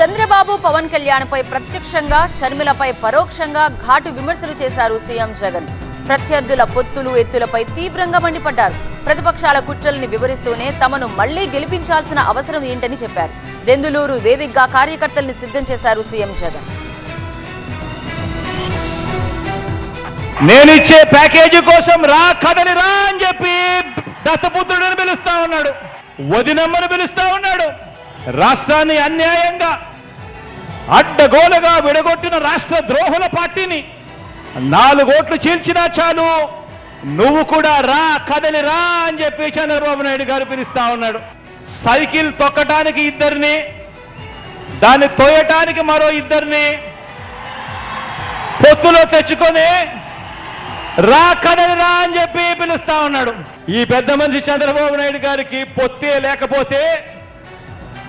చంద్రబాబు పవన్ కళ్యాణ్పై ప్రత్యక్షంగా షర్మిలపై పరోక్షంగా ఘాటు విమర్శలు చేశారు సీఎం జగన్. ప్రత్యర్థుల పొత్తులు ఎత్తులపై తీవ్రంగా మండిపడ్డారు. ప్రతిపక్షాల కుట్రల్ని వివరిస్తూనే తమను మళ్ళీ గెలిపించాల్సిన అవసరం ఏంటని చెప్పారు. దెందులూరు వేదికగా కార్యకర్తల్ని సిద్ధం చేశారు సీఎం జగన్. నేనిచ్చే ప్యాకేజీ కోసం రా కదలి రా అని చెప్పి దత్తపుత్రుడిని పిలుస్తా ఉన్నాడు. వదినమ్మను పిలుస్తా ఉన్నాడు. రాష్ట్రాన్ని అన్యాయంగా అడ్డగోలుగా విడగొట్టిన రాష్ట్ర ద్రోహుల పార్టీని నాలుగోట్లు చీల్చినా చాలు. నువ్వు కూడా రా కదలి రా అని చెప్పి చంద్రబాబు నాయుడు గారు పిలుస్తా ఉన్నాడు. సైకిల్ తొక్కటానికి ఇద్దరిని దాన్ని తోయటానికి మరో ఇద్దరిని పొత్తులో తెచ్చుకొని రా కదలి రా అని చెప్పి పిలుస్తా ఉన్నాడు. ఈ పెద్ద మనిషి చంద్రబాబు నాయుడు గారికి పొత్తే లేకపోతే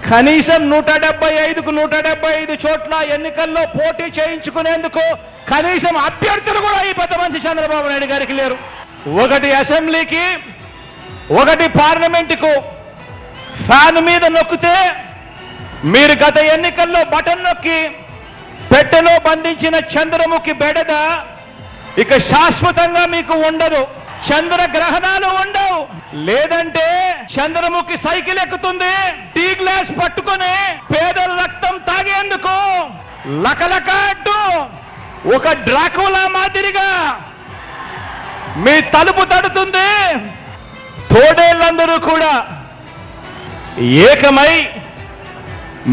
కనీసం నూట డెబ్బై ఐదుకు నూట డెబ్బై ఐదు చోట్ల ఎన్నికల్లో పోటీ చేయించుకునేందుకు కనీసం అభ్యర్థులు కూడా ఈ పెద్ద మనిషి చంద్రబాబు నాయుడు గారికి లేరు. ఒకటి అసెంబ్లీకి ఒకటి పార్లమెంటుకు. ఫ్యాన్ మీద నొక్కితే మీరు గత ఎన్నికల్లో బటన్ నొక్కి పెట్టెలో బంధించిన చంద్రముఖి బెడద ఇక శాశ్వతంగా మీకు ఉండదు. చంద్ర గ్రహణాలు ఉండవు. లేదంటే చంద్రముఖి సైకిల్ ఎక్కుతుంది. టీ గ్లాస్ పట్టుకొని పేదల రక్తం తాగేందుకు లకలక ఒక డ్రాకులా మాదిరిగా మీ తలుపు తడుతుంది. తోడేళ్ళందరూ కూడా ఏకమై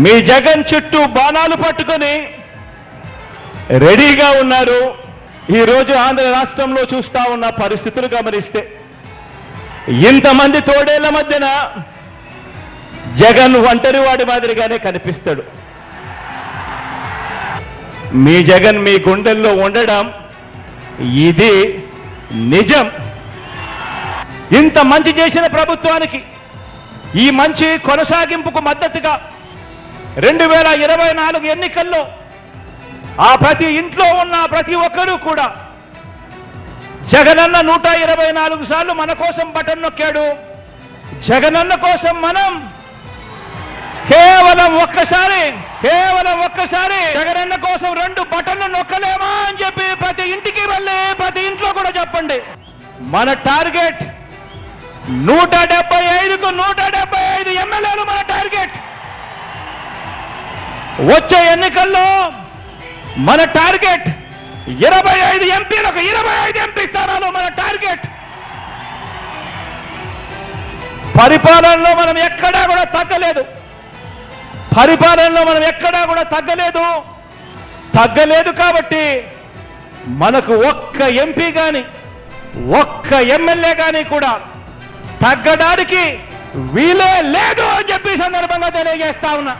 మీ జగన్ చుట్టూ బాణాలు పట్టుకొని రెడీగా ఉన్నారు. ఈ రోజు ఆంధ్ర రాష్ట్రంలో చూస్తా ఉన్న పరిస్థితులు గమనిస్తే ఇంతమంది తోడేళ్ళ మధ్యన జగన్ ఒంటరి వాడి మాదిరిగానే కనిపిస్తాడు. మీ జగన్ మీ గుండెల్లో ఉండడం ఇది నిజం. ఇంత మంచి చేసిన ప్రభుత్వానికి ఈ మంచి కొనసాగింపుకు మద్దతుగా రెండు వేల ఇరవై నాలుగు ఎన్నికల్లో ఆ ప్రతి ఇంట్లో ఉన్న ప్రతి ఒక్కరూ కూడా జగనన్న నూట ఇరవై నాలుగు సార్లు మన కోసం బటన్ నొక్కాడు. జగనన్న కోసం మనం కేవలం ఒక్కసారి కేవలం ఒక్కసారి జగనన్న కోసం రెండు బటన్లు నొక్కలేమా అని చెప్పి ప్రతి ఇంటికి వెళ్ళి ప్రతి ఇంట్లో కూడా చెప్పండి. మన టార్గెట్ నూట డెబ్బై ఐదుకు నూట డెబ్బై ఐదు ఎమ్మెల్యేలు మన టార్గెట్. వచ్చే ఎన్నికల్లో మన టార్గెట్ ఇరవై ఐదు ఎంపీలకు ఇరవై ఐదు ఎంపీ స్థానాలు మన టార్గెట్. పరిపాలనలో మనం ఎక్కడా కూడా తగ్గలేదు. పరిపాలనలో మనం ఎక్కడా కూడా తగ్గలేదు. తగ్గలేదు కాబట్టి మనకు ఒక్క ఎంపీ కానీ ఒక్క ఎమ్మెల్యే కానీ కూడా తగ్గడానికి వీలే లేదు అని చెప్పి సందర్భంగా తెలియజేస్తా ఉన్నా.